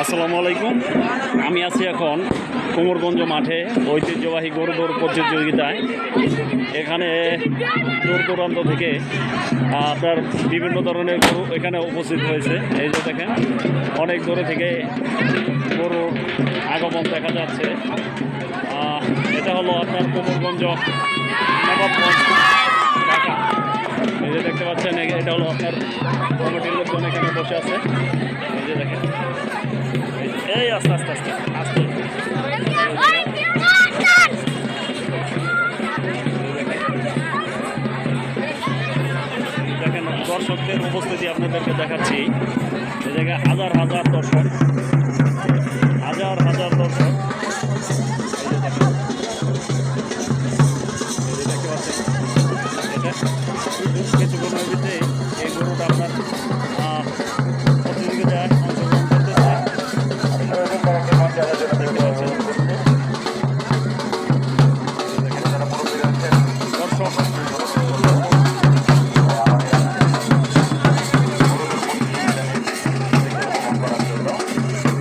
আসসালামু আলাইকুম। আমি আছি এখন কোমরগঞ্জ মাঠে ঐতিহ্যবাহী গরু দৌড় প্রতিযোগিতায়। এখানে দূর দূরান্ত থেকে আপনার বিভিন্ন ধরনের গরু এখানে উপস্থিত হয়েছে। এই যে দেখেন, অনেক দূরে থেকে গরু আগমন দেখা যাচ্ছে। এটা হলো আপনার কোমরগঞ্জ এই যে দেখতে পাচ্ছেন, এটা হলো আপনার কমিটির লোকজন এখানে বসে আছে। এই দেখেন। এই আস্তে আস্তে আস্তে আস্তে। দেখেন, দর্শকদের উপস্থিতি আপনাদেরকে দেখাচ্ছি। এই জায়গায় হাজার হাজার দর্শক। হাজার হাজার দর্শক। দেখতে পাচ্ছেন। এটা এই গরু